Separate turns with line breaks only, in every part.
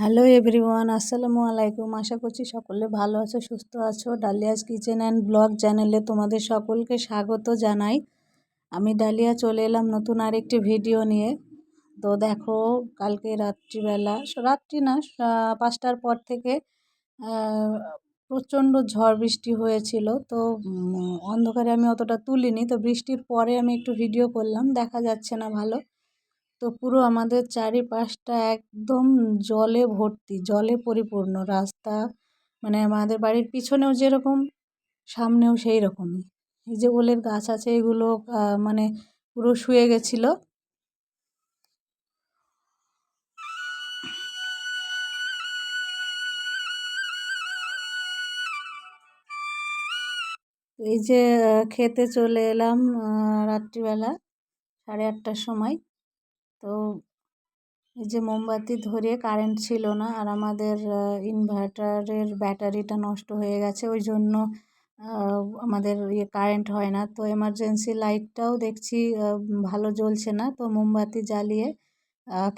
Hello everyone আসসালামু আলাইকুম আশা করছি সকলে ভালো আছো, সুস্থ আছো। ডালিয়াস কিচেন অ্যান্ড ব্লগ চ্যানেলে তোমাদের সকলকে স্বাগত জানাই। আমি ডালিয়া চলে এলাম নতুন আরেকটি ভিডিও নিয়ে। তো দেখো, কালকে রাত্রিবেলা, রাত্রি না পাঁচটার পর থেকে প্রচণ্ড ঝড় বৃষ্টি হয়েছিল। তো অন্ধকারে আমি অতটা তুলিনি। তো বৃষ্টির পরে আমি একটু ভিডিও করলাম। দেখা যাচ্ছে না ভালো। তো পুরো আমাদের চারিপাশটা একদম জলে ভর্তি, জলে পরিপূর্ণ। রাস্তা মানে আমাদের বাড়ির পিছনেও যেরকম, সামনেও সেই রকমই এই যে ওলের গাছ আছে, এগুলো মানে পুরো শুয়ে গেছিল। এই যে খেতে চলে এলাম রাত্রিবেলা, সাড়ে আটটার সময়। তো এই যে মোমবাতি ধরে কারেন্ট ছিল না আর আমাদের ইনভার্টারের ব্যাটারিটা নষ্ট হয়ে গেছে, ওই জন্য আমাদের ইয়ে কারেন্ট হয় না। তো এমার্জেন্সি লাইটটাও দেখছি ভালো জ্বলছে না। তো মোমবাতি জ্বালিয়ে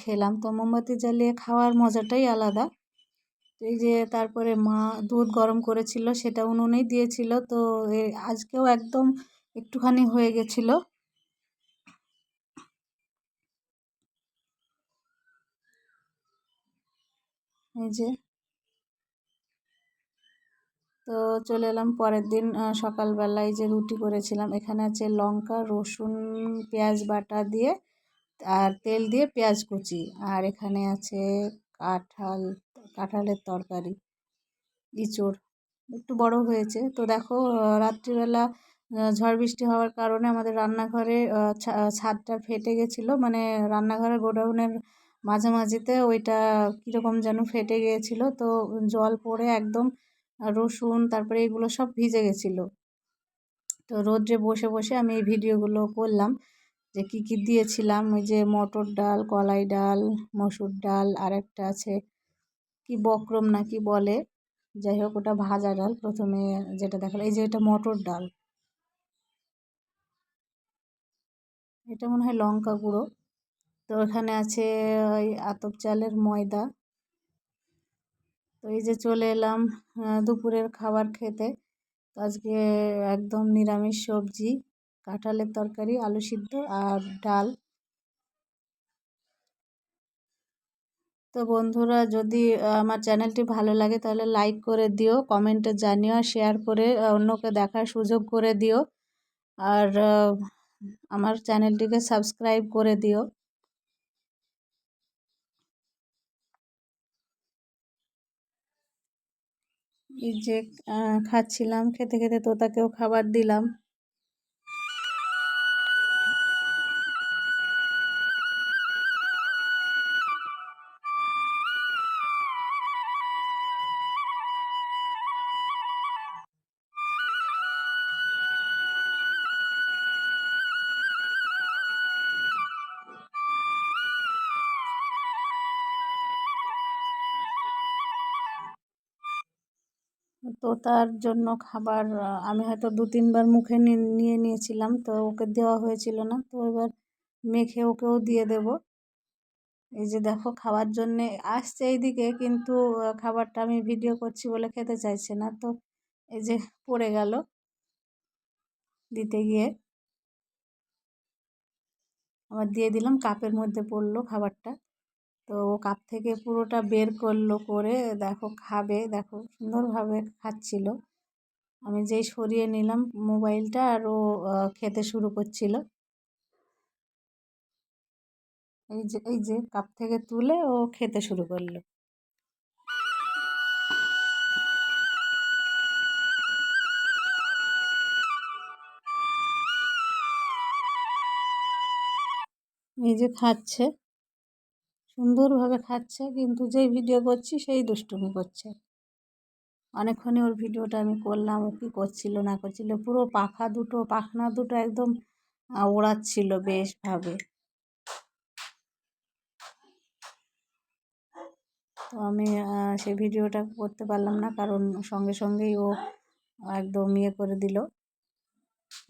খেলাম। তো মোমবাতি জ্বালিয়ে খাওয়ার মজাটাই আলাদা। এই যে তারপরে মা দুধ গরম করেছিল, সেটা উনুনেই দিয়েছিল। তো আজকেও একদম একটুখানি হয়ে গেছিল। এই যে। তো চলে এলাম পরের দিন সকালবেলায় যে রুটি করেছিলাম। এখানে আছে লঙ্কা, রসুন, পেঁয়াজ বাটা দিয়ে আর তেল দিয়ে পেঁয়াজ কুচি। আর এখানে আছে কাঁঠাল, কাঁঠালের তরকারি, ইঁচড়। একটু বড় হয়েছে। তো দেখো রাত্রিবেলা ঝড় বৃষ্টি হওয়ার কারণে আমাদের রান্নাঘরে ছাদটা ফেটে গেছিল। মানে রান্নাঘরের গোডাউনের মাঝামাঝিতে ওইটা কীরকম যেন ফেটে গিয়েছিল। তো জল পড়ে একদম রসুন, তারপরে এগুলো সব ভিজে গেছিল। তো রোদ্রে বসে বসে আমি এই ভিডিওগুলো করলাম যে কী কী দিয়েছিলাম। ওই যে মটর ডাল, কলাই ডাল, মসুর ডাল আর একটা আছে। কি বক্রম না কি বলে? যাই হোক, ওটা ভাজা ডাল প্রথমে যেটা দেখাল এই যে এটা মটর ডাল। এটা মনে হয় লঙ্কা গুঁড়ো। তো এখানে আছে ওই আতপ চালের ময়দা। তো এই যে চলে এলাম দুপুরের খাবার খেতে। তো আজকে একদম নিরামিষ সবজি, কাঁঠালের তরকারি, আলু সিদ্ধ আর ডাল। তো বন্ধুরা, যদি আমার চ্যানেলটি ভালো লাগে তাহলে লাইক করে দিও, কমেন্টে জানিও, শেয়ার করে অন্যকে দেখার সুযোগ করে দিও। আর আমার চ্যানেলটিকে সাবস্ক্রাইব করে দিও। যে খাচ্ছিলাম খেতে খেতে তোতাকেও খাবার দিলাম। তো তার জন্য খাবার আমি হয়তো দু তিনবার মুখে নিয়ে নিয়েছিলাম, তো ওকে দেওয়া হয়েছিল না। তো এবার মেখে ওকেও দিয়ে দেব। এই যে দেখো, খাওয়ার জন্যে আসছে এইদিকে, কিন্তু খাবারটা আমি ভিডিও করছি বলে খেতে চাইছে না। তো এই যে পড়ে গেল দিতে গিয়ে। আবার দিয়ে দিলাম, কাপের মধ্যে পড়ল খাবারটা। তো ও কাপ থেকে পুরোটা বের করল করে দেখো খাবে, দেখো সুন্দরভাবে খাচ্ছিল। আমি যেই সরিয়ে নিলাম মোবাইলটা আর ও খেতে শুরু করছিল। এই যে এই যে কাপ থেকে তুলে ও খেতে শুরু করল। এই যে খাচ্ছে। সুন্দরভাবে খাচ্ছে, কিন্তু যেই ভিডিও করছি সেই দুষ্টুমি করছে। অনেকক্ষণই ওর ভিডিওটা আমি করলাম, ও কী করছিল, না করছিল, পুরো পাখা দুটো, পাখনা দুটো একদম ওড়াচ্ছিল বেশভাবে তো আমি সেই ভিডিওটা করতে পারলাম না, কারণ সঙ্গে সঙ্গেই ও একদম ইয়ে করে দিল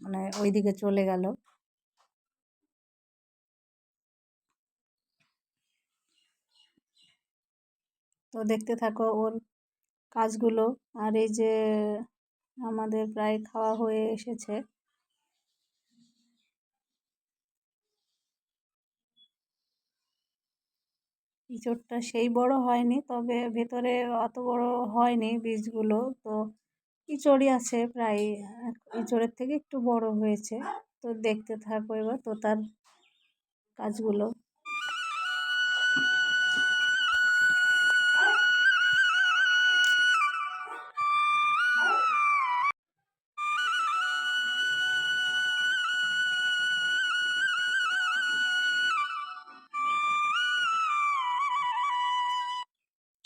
মানে ওই দিকে চলে গেল। তো দেখতে থাকো ওর কাজগুলো। আর এই যে আমাদের প্রায় খাওয়া হয়ে এসেছে। ইঁচড়টা সেই বড় হয়নি, তবে ভেতরে অত বড় হয়নি বীজগুলো। তো ইঁচড়ই আছে প্রায়, ইঁচড়ের থেকে একটু বড় হয়েছে। তো দেখতে থাকো এবার তো তার কাজগুলো।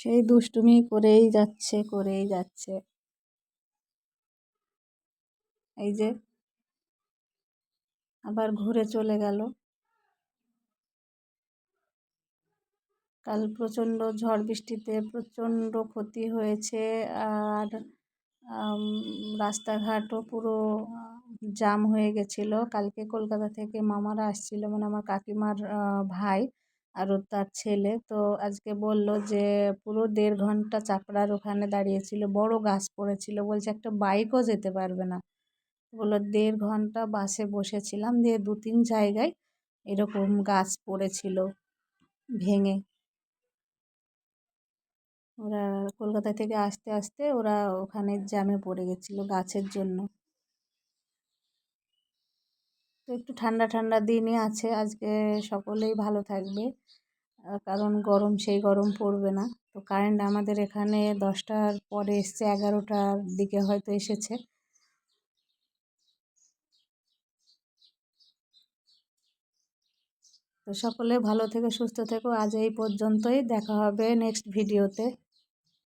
সেই দুষ্টুমি করেই যাচ্ছে করেই যাচ্ছে। এই যে আবার ঘুরে চলে গেল। কাল প্রচণ্ড ঝড় বৃষ্টিতে প্রচণ্ড ক্ষতি হয়েছে আর রাস্তাঘাটও পুরো জাম হয়ে গেছিল। কালকে কলকাতা থেকে মামারা আসছিল মানে আমার কাকিমার ভাই। আর তার ছেলে। তো আজকে বলল যে, পুরো দেড় ঘণ্টা চাপড়ার ওখানে দাঁড়িয়েছিল, বড় গাছ পড়েছিল, বলছে একটা বাইকও যেতে পারবে না। বলল দেড় ঘণ্টা বাসে বসেছিলাম, দিয়ে দু তিন জায়গায় এরকম গাছ পড়েছিল ভেঙে। ওরা কলকাতা থেকে আসতে আসতে ওরা ওখানে জ্যামে পড়ে গেছিল গাছের জন্য। তো একটু ঠান্ডা ঠান্ডা দিনই আছে। আজকে সকলেই ভালো থাকবে। কারণ গরম, সেই গরম পড়বে না। তো কারেন্ট আমাদের এখানে দশটার পরে এসছে, এগারোটার দিকে হয়তো এসেছে। তো সকলে ভালো থেকে, সুস্থ থেকো। আজ এই পর্যন্তই। দেখা হবে নেক্সট ভিডিওতে